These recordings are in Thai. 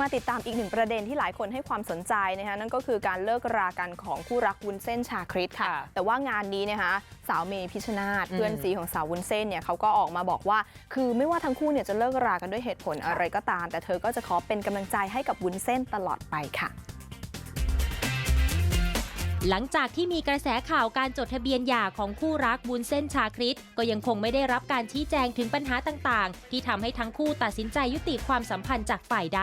มาติดตามอีกหนึ่งประเด็นที่หลายคนให้ความสนใจนะคะนั่นก็คือการเลิกรากันของคู่รักวุ้นเส้นชาคริสค่ะค่ะแต่ว่างานนี้นะคะสาวเมย์พิชชนาธอืมเพื่อนซีของสาววุ้นเส้นเนี่ยเขาก็ออกมาบอกว่า คือไม่ว่าทั้งคู่เนี่ยจะเลิกรากันด้วยเหตุผลอะไรก็ตาม แต่เธอก็จะขอเป็นกำลังใจให้กับวุ้นเส้นตลอดไปค่ะ หลังจากที่มีกระแสข่าวการจดทะเบียนหย่าของคู่รักบุญเส้นชาคริตก็ยังคงไม่ได้รับการชี้แจงถึงปัญหาต่างๆ ที่ทำให้ทั้งคู่ตัดสินใจยุติความสัมพันธ์จากฝ่ายใด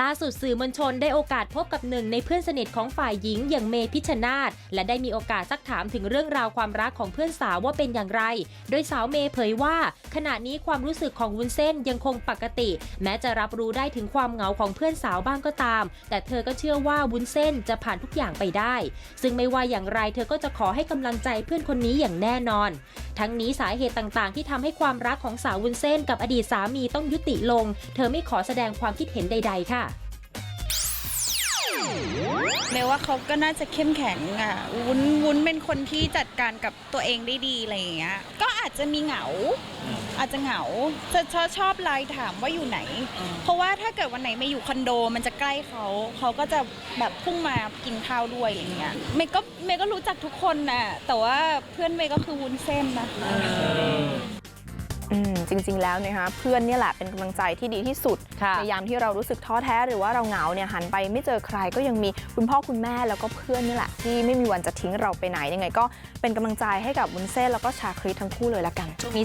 ล่าสุดสื่อมวลชนได้โอกาสพบกับหนึ่งในเพื่อนสนิทของฝ่ายหญิงอย่างเมพิชชนาธและได้มีโอกาสซักถามถึงเรื่องราวความรักของเพื่อนสาวว่าเป็นอย่างไร โดยสาวเมย์เผยว่า ขณะนี้ความรู้สึกของวุ้นเส้นยังคงปกติ แม้จะรับรู้ได้ถึงความเหงาของเพื่อนสาวบ้างก็ตาม แต่เธอก็เชื่อว่าวุ้นเส้นจะผ่านทุกอย่างไปได้ซึ่งไม่ว่าอย่างไรเธอก็จะขอให้กำลังใจเพื่อนคนนี้อย่างแน่นอน ทั้งนี้สาเหตุต่างๆ ที่ทำให้ความรักของสาววุ้นเส้นกับอดีตสามีต้องยุติลง เธอไม่ขอแสดงความคิดเห็นใด ๆ ค่ะเมย์ว่าเขาก็น่าจะเข้มแข็งอะวุ้นวุ้นเป็นคนที่จัดการกับตัวเองได้ดีอะไรอย่างเงี้ย อาจจะมีเหงา อาจจะเหงาจะชอบชอบไลน์ถามว่าอยู่ไหน เพราะว่าถ้าเกิดวันไหนไม่อยู่คอนโด มันจะใกล้เขา เขาก็จะแบบพุ่งมากินข้าวด้วยอะไรอย่างเงี้ยเมย์ก็เมย์ก็รู้จักทุกคนน่ะแต่ว่าเพื่อนเมย์ก็คือวุ้นเส้นนะคะอืม จริง ๆ แล้วนะคะเพื่อนเนี่ยแหละเป็นกำลังใจที่ดีที่สุดค่ะในยามที่เรารู้สึกท้อแท้หรือว่าเราเหงาเนี่ยหันไปไม่เจอใครก็ยังมีคุณพ่อคุณแม่แล้วก็เพื่อนนี่แหละที่ไม่มีวันจะทิ้งเราไปไหนยังไง ก็เป็นกำลังใจให้กับวุ้นเส้นแล้วก็ชาคริสทั้งคู่เลยละกันช่วงนี้